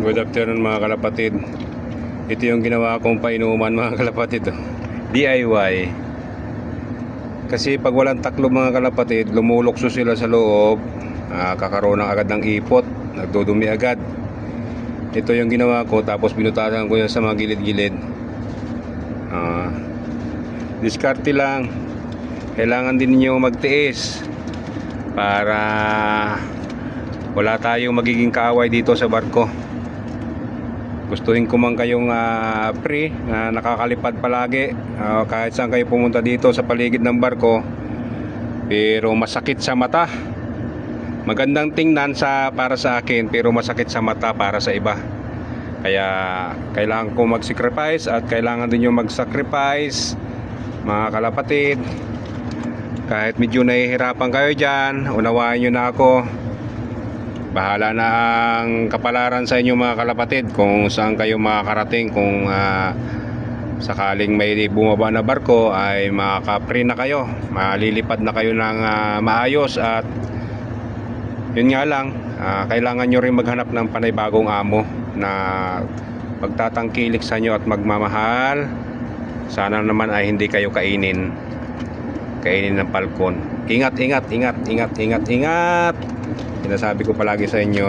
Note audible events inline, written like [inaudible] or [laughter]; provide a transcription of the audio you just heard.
Good afternoon mga kalapatid. Ito yung ginawa kong painuman [laughs] mga kalapatid. DIY. Kasi pag walang taklob mga kalapatid, lumulokso sila sa loob. ah, kakaroon ng agad ng ipot. Nagdudumi agad. Ito yung ginawa ko tapos binutasan ko yan sa mga gilid-gilid. Ah, diskarte lang. Kailangan din ninyo magtiis para wala tayong magiging kaaway dito sa barko gustuhin ko man kayong ah, free na nakakalipad palagi. Ah, kahit saan kayo pumunta dito sa paligid ng barko pero masakit sa mata. Magandang tingnan sa para sa akin pero masakit sa mata para sa iba. Kaya kailangan ko mag-sacrifice at kailangan din yung mag-sacrifice mga kalapatid. Kahit medyo nahihirapan kayo dyan unawain nyo na ako bahala na ang kapalaran sa inyo mga kalapatid kung saan kayo makakarating kung ah, sakaling may bumaba na barko ay makaka-free na kayo malilipad na kayo ng ah, maayos at yun nga lang ah, kailangan nyo rin maghanap ng panibagong amo na magtatangkilik sa inyo at magmamahal. Sana naman ay hindi kayo kainin kainin ng palkon. Ingat ingat ingat ingat ingat ingat. Sinasabi ko palagi sa inyo